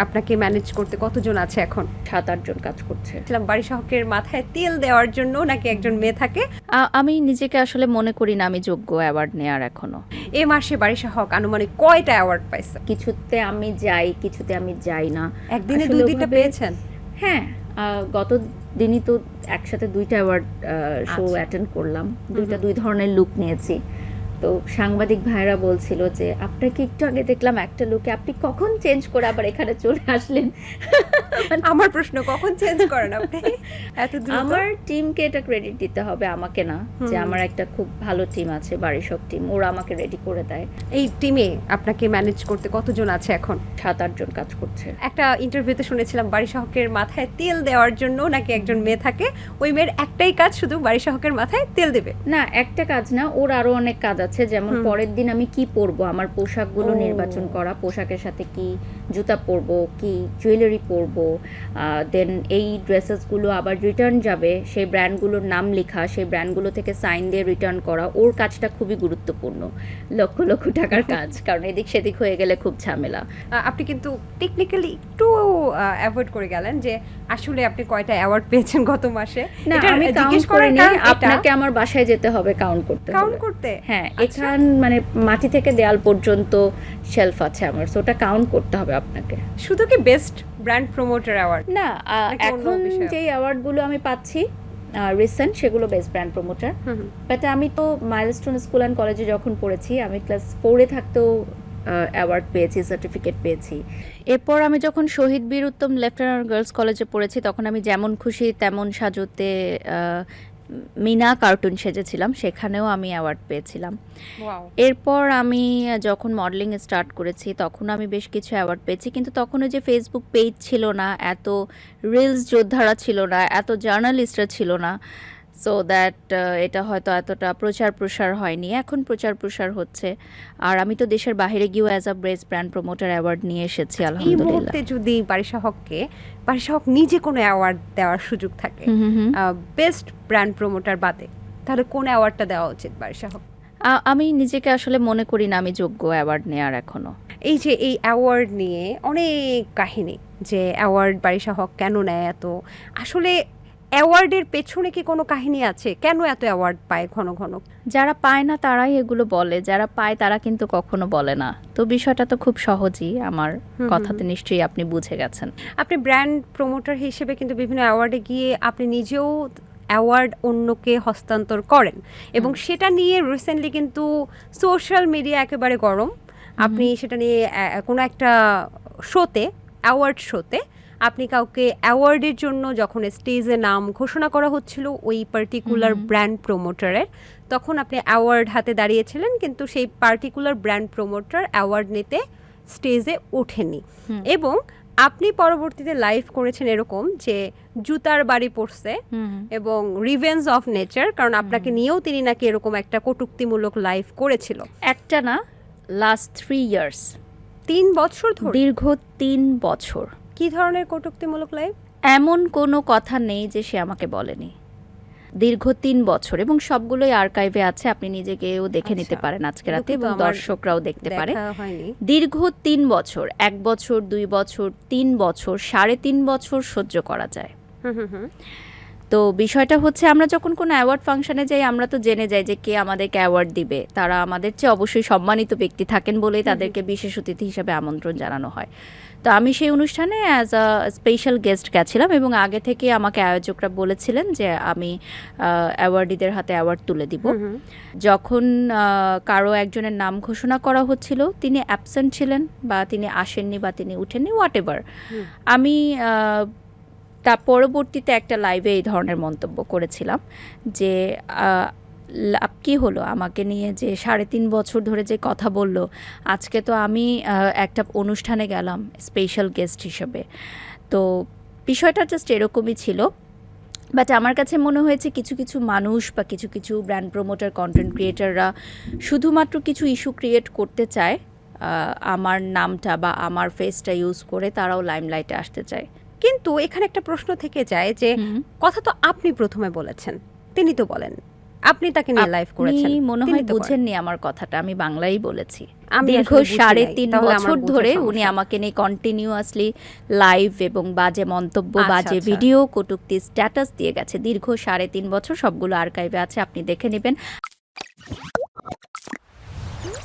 আপনাকে ম্যানেজ করতে কতজন আছে এখন? সাত আটজন কাজ করছে। ছিলাম বাড়ি সহকের মাথায় তেল দেওয়ার জন্য নাকি একজন মেয়ে থাকে? আমি নিজেকে আসলে মনে করি না আমি যোগ্য অ্যাওয়ার্ড নেওয়ার এখনও। এ মাসে বাড়ি সহক আনুমানিক কয়টা অ্যাওয়ার্ড পাইছে কিছুতে আমি যাই কিছুতে আমি যাই না। একদিনে দুই ওভাবে- পেয়েছেন? হ্যাঁ গত দিনই তো একসাথে দুইটা অ্যাওয়ার্ড শো। অ্যাটেন্ড করলাম। দুইটা দুই ধরনের লুক নিয়েছি। তো সাংবাদিক ভাইরা বলছিল যে আপনাকে একটু আগে দেখলাম একটা লুকে আপনি কখন চেঞ্জ করে আবার এখানে চলে আসলেন? আমার প্রশ্ন কখন চেঞ্জ করেন আপনি? এত আমার টিমকে এটা ক্রেডিট দিতে হবে আমাকে না। যে আমার একটা খুব ভালো টিম আছে বাড়ির সব টিম ওরা আমাকে রেডি করে দেয়। এই টিমে আপনাকে ম্যানেজ করতে কতজন আছে এখন? সাত আটজন কাজ করছে। একটা ইন্টারভিউতে শুনেছিলাম বাড়ি সহকের মাথায় তেল দেওয়ার জন্য নাকি একজন মেয়ে থাকে। ওই মেয়ের একটাই কাজ শুধু বাড়ি সহকের মাথায় তেল দেবে। না একটা কাজ না ওর আরও অনেক কাজ আছে। যেমন পরের দিন আমি কি পরবো? আমার পোশাকগুলো। নির্বাচন করা পোশাকের সাথে কি জুতা পরবো কি জুয়েলারি পরবো দেন এই ড্রেসেসগুলো আবার রিটার্ন যাবে সেই ব্র্যান্ডগুলোর নাম লেখা সেই ব্র্যান্ডগুলো থেকে সাইন দিয়ে রিটার্ন করা ওর কাজটা খুবই গুরুত্বপূর্ণ লক্ষ লক্ষ টাকার কাজ কারণ এদিক সেদিক হয়ে গেলে খুব ঝামেলা। আপনি কিন্তু টেকনিক্যালি একটু অ্যাভয়েড করে গেলেন যে আসলে আপনি কয়টা অ্যাওয়ার্ড পেয়েছেন গত মাসে? না আমি জিজ্ঞেস করার করিনি আপনাকে আমার বাসায় যেতে হবে কাউন্ট করতে কাউন্ট করতে? হ্যাঁ। এখান মানে মাটি থেকে দেয়াল পর্যন্ত শেলফ আছে আমার সো ওটা কাউন্ট করতে হবে আপনাকে। শুধু কি বেস্ট ব্র্যান্ড প্রমোটার অ্যাওয়ার্ড না এখন? যে অ্যাওয়ার্ডগুলো আমি পাচ্ছি রিসেন্ট সেগুলো বেস্ট ব্র্যান্ড প্রমোটার বাট আমি তো মাইলস্টোন স্কুল অ্যান্ড কলেজে যখন পড়েছি আমি ক্লাস ফোরে থাকতেও অ্যাওয়ার্ড পেয়েছি সার্টিফিকেট পেয়েছি। এরপর আমি যখন শহীদ বীর উত্তম লেফটেন্যান্ট গার্লস কলেজে পড়েছি তখন আমি যেমন খুশি তেমন সাজতে মিনা কার্টুন সেজেছিলাম সেখানেও আমি অ্যাওয়ার্ড পেয়েছিলাম। এরপর আমি যখন মডেলিং স্টার্ট করেছি তখন আমি বেশ কিছু অ্যাওয়ার্ড পেয়েছি কিন্তু তখনও যে ফেসবুক পেজ ছিল না এত রিলস যোদ্ধারা ছিল না এত জার্নালিস্টরা ছিল না সো দ্যাট এটা হয়তো এতটা প্রচার প্রসার হয়নি। এখন প্রচার প্রসার হচ্ছে। আর আমি তো দেশের বাইরে গিয়েও as a brace brand promoter award নিয়ে এসেছি এই আলহামদুলিল্লাহ। মুহূর্তে যদি বারিশাহককে বারিশাহক নিজে কোনো অ্যাওয়ার্ড দেওয়ার সুযোগ থাকে। বেস্ট ব্র্যান্ড প্রমোটার বাদে তাহলে কোন অ্যাওয়ার্ডটা দেওয়া উচিত বারিশাহক আ- আমি নিজেকে আসলে মনে করি না আমি যোগ্য অ্যাওয়ার্ড নেওয়ার এখনও। এই যে এই অ্যাওয়ার্ড নিয়ে অনেক কাহিনী যে অ্যাওয়ার্ড বারিশাহক কেন নেয় এত আসলে অ্যাওয়ার্ডের পেছনে কি কোনো কাহিনী আছে? কেন এত অ্যাওয়ার্ড পায় ঘন ঘন? যারা পায় না তারাই এগুলো বলে যারা পায় তারা কিন্তু কখনো বলে না। তো বিষয়টা তো খুব সহজই আমার কথাতে নিশ্চয়ই আপনি বুঝে গেছেন। আপনি ব্র্যান্ড প্রমোটার হিসেবে কিন্তু বিভিন্ন অ্যাওয়ার্ডে গিয়ে আপনি নিজেও অ্যাওয়ার্ড অন্যকে হস্তান্তর করেন এবং সেটা নিয়ে রিসেন্টলি কিন্তু সোশ্যাল মিডিয়া একেবারে গরম। আপনি সেটা নিয়ে কোনো একটা শোতে অ্যাওয়ার্ড শোতে আপনি কাউকে অ্যাওয়ার্ডের জন্য যখন স্টেজে নাম ঘোষণা করা হচ্ছিল ওই পার্টিকুলার ব্র্যান্ড প্রোমোটারের তখন আপনি অ্যাওয়ার্ড হাতে দাঁড়িয়েছিলেন কিন্তু সেই পার্টিকুলার ব্র্যান্ড প্রোমোটার অ্যাওয়ার্ড নিতে স্টেজে ওঠেনি। এবং আপনি পরবর্তীতে লাইভ করেছেন এরকম যে জুতার বাড়ি পড়ছে এবং রিভেন্স অফ নেচার কারণ আপনাকে নিয়েও তিনি নাকি এরকম একটা কটুক্তিমূলক লাইভ করেছিল। একটা না লাস্ট থ্রি ইয়ার্স তিন বছর ধরে? দীর্ঘ তিন বছর। কি ধরনের কটুক্তিমূলক লাইভ এমন কোনো কথা নেই যে সে আমাকে বলেনি। দীর্ঘ তিন বছর এবং সবগুলোই আর্কাইভে আছে আপনি নিজেকেও দেখে নিতে আচ্ছা। পারেন আজকে রাতে এবং দর্শকরাও দেখতে পারে। দীর্ঘ তিন বছর এক বছর দুই বছর তিন বছর সাড়ে তিন বছর সহ্য করা যায়। হুম হুম হুম। তো বিষয়টা হচ্ছে আমরা যখন কোনো অ্যাওয়ার্ড ফাংশনে যাই আমরা তো জেনে যাই যে কে আমাদেরকে অ্যাওয়ার্ড দিবে। তারা আমাদের চেয়ে অবশ্যই সম্মানিত ব্যক্তি থাকেন বলেই তাদেরকে বিশেষ অতিথি হিসাবে আমন্ত্রণ জানানো হয়। তো আমি সেই অনুষ্ঠানে অ্যাজ আ স্পেশাল গেস্ট গেছিলাম এবং আগে থেকে আমাকে আয়োজকরা বলেছিলেন যে আমি অ্যাওয়ার্ডিদের হাতে অ্যাওয়ার্ড তুলে দিব। যখন কারও একজনের নাম ঘোষণা করা হচ্ছিল তিনি অ্যাবসেন্ট ছিলেন বা তিনি আসেননি বা তিনি উঠেননি হোয়াট এভার আমি তা পরবর্তীতে একটা লাইভে এই ধরনের মন্তব্য করেছিলাম যে লাভ কী হলো আমাকে নিয়ে? যে সাড়ে তিন বছর ধরে যে কথা বলল, আজকে তো আমি একটা অনুষ্ঠানে গেলাম স্পেশাল গেস্ট হিসেবে। তো বিষয়টা জাস্ট এরকমই ছিল। বাট আমার কাছে মনে হয়েছে কিছু কিছু মানুষ বা কিছু কিছু ব্র্যান্ড প্রমোটার কন্টেন্ট ক্রিয়েটাররা শুধুমাত্র কিছু ইস্যু ক্রিয়েট করতে চায় আমার নামটা বা আমার ফেসটা ইউজ করে তারাও লাইমলাইটে আসতে চায়। কিন্তু এখানে একটা প্রশ্ন থেকে যায় যে কথা তো আপনি প্রথমে বলেছেন তিনি তো বলেন। আপনি তাকে নিয়ে লাইভ করেছেন মনে হয়। বুঝেননি আমার কথাটা আমি বাংলাই বলেছি। আমি দীর্ঘ সাড়ে তিন বছর ধরে উনি আমাকে নিয়ে কন্টিনিউয়াসলি লাইভ এবং বাজে মন্তব্য আচ্ছা, বাজে। ভিডিও কটূক্তি স্ট্যাটাস দিয়ে গেছে। দীর্ঘ সাড়ে তিন বছর সবগুলো আর্কাইভে আছে আপনি দেখে নেবেন।